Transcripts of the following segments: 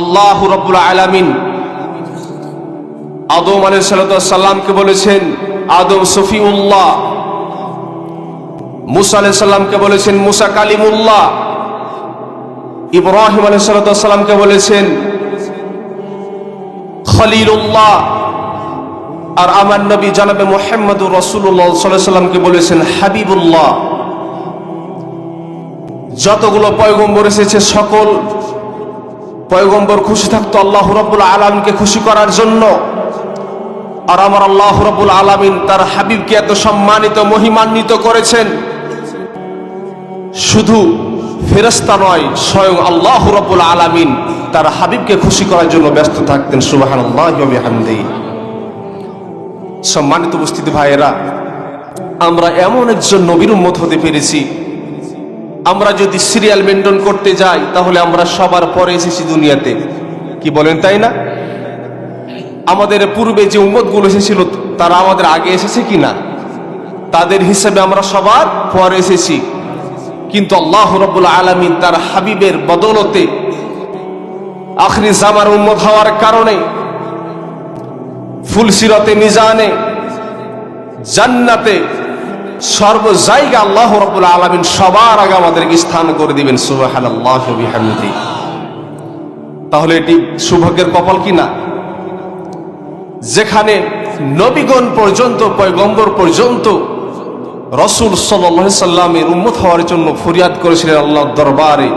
আল্লাহ রব্বুল আলামিন আদম আলাইসাল্লামকে বলেছেন, আদম সফিউল্লাহ। মুসা আলাইসাল্লামকে বলেছেন, মুসা কালিমুল্লাহ। ইব্রাহিম আলাইসাল্লামকে বলেছেন, খলিলুল্লাহ। আর আমার নবী জানাবে মোহাম্মদুর রসুল্লাহ সাল্লামকে বলেছেন, হাবিবুল্লাহ। যতগুলো পয়গম্বর এসেছে, সকল পয়গম্বর খুশি থাকতো, আল্লাহ রব্বুল আলমকে খুশি করার জন্য। আর আমার আল্লাহ রব্বুল আলমিন তার হাবিবকে এত সম্মানিত, মহিমান্বিত করেছেন। শুধু ফেরস্তা নয়, স্বয়ং আল্লাহ রব্বুল আলমিন তার হাবিবকে খুশি করার জন্য ব্যস্ত থাকতেন। সুবাহান আল্লাহামদি সম্মানিত উপস্থিতি ভাইয়েরা, আমরা এমন একজন নবীর উম্মত হতে পেরেছি আমরা যদি সিরিয়াল মেনটেন করতে যাই, তাহলে আমরা সবার পরে এসেছি দুনিয়াতে। কি বলেন, তাই না? আমাদের পূর্বে যে উম্মতগুলো এসেছিল, তারা আমাদের আগে এসেছে কি না তাদের হিসেবে আমরা সবার পরে এসেছি। কিন্তু আল্লাহ রব্বুল আলমিন তার হাবিবের বদলতে আখরি জামার উম্মত হওয়ার কারণে, ফুলসিরতে মিজানে জান্নাতে সর্ব জায়গা আল্লাহ রব্বুল আলমিন সবার আগে আমাদেরকে স্থান করে দিবেন সুবাহান আল্লাহ তাহলে এটি সৌভাগ্যের কপাল কি না? যেখানে নবীগণ পর্যন্ত, পয়গম্বর পর্যন্ত রসুল সাল্লামের উন্মত হওয়ার জন্য ফরিয়াদ করেছিলেন আল্লাহর দরবারে।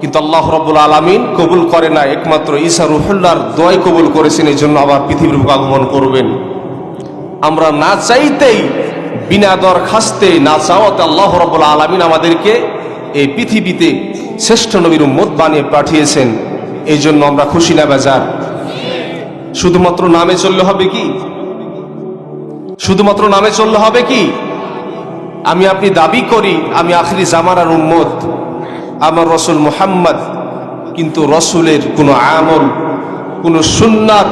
কিন্তু আল্লাহ রব্বুল আলমিন কবুল করে না, একমাত্র ঈসা রুহুল্লার দোয়াই কবুল করেছেন এই জন্য আবার পৃথিবীর আগমন করবেন। আমরা না চাইতেই বিনা দরখাস্তে না চাওয়াতে আল্লাহ রব্বুল আলমিন আমাদেরকে এই পৃথিবীতে শ্রেষ্ঠ নবীর উম্মত বানিয়ে পাঠিয়েছেন। এই জন্য আমরা খুশি না বেজার। শুধুমাত্র নামে চললে হবে কি? শুধুমাত্র নামে চললে হবে কি? আমি আপনি দাবি করি, আমি আখরি জামানার উম্মত, আমার রসুল মুহাম্মদ, কিন্তু রসুলের কোনো আমল, কোনো সুন্নাত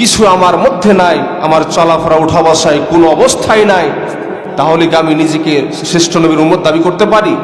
কিছু আমার মধ্যে নাই, আমার চলাফেরা উঠা বসায় কোনো অবস্থায় নাই, তাহলে কি আমি নিজেকে শ্রেষ্ঠ নবীর উম্মত দাবি করতে পারি?